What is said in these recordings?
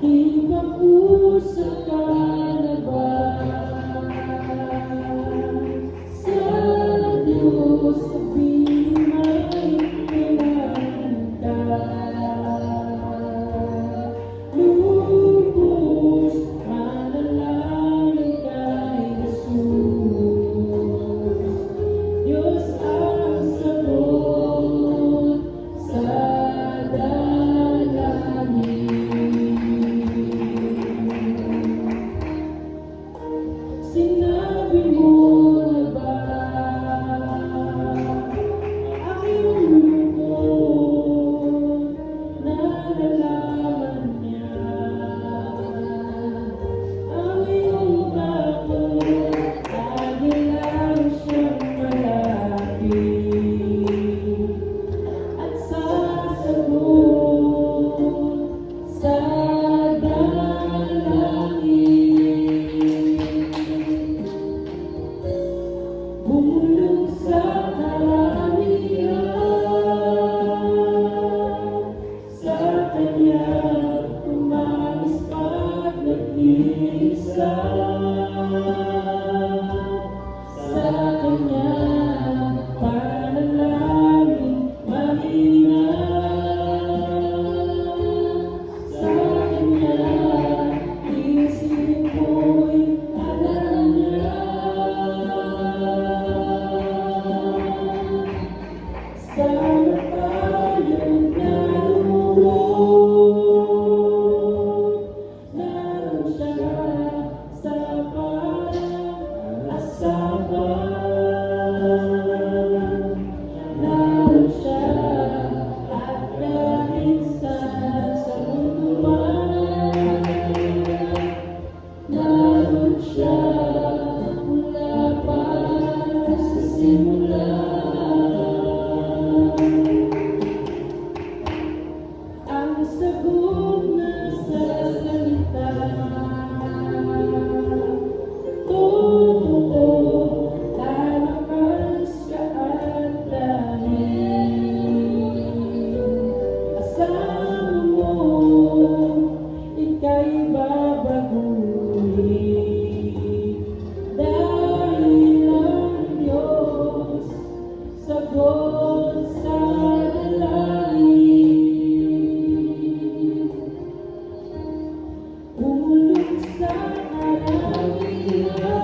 Nakipag-usap ka Música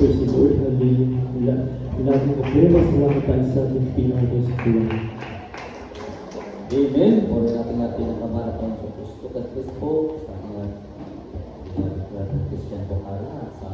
Diyos ni Lord, nagiging nila, laging problema, salamat tayo sa ating Pinoy Diyos Pinoy. Amen. Puro natin natin ang kamaratang sa Kristo at Kristo sa mga Christian po sa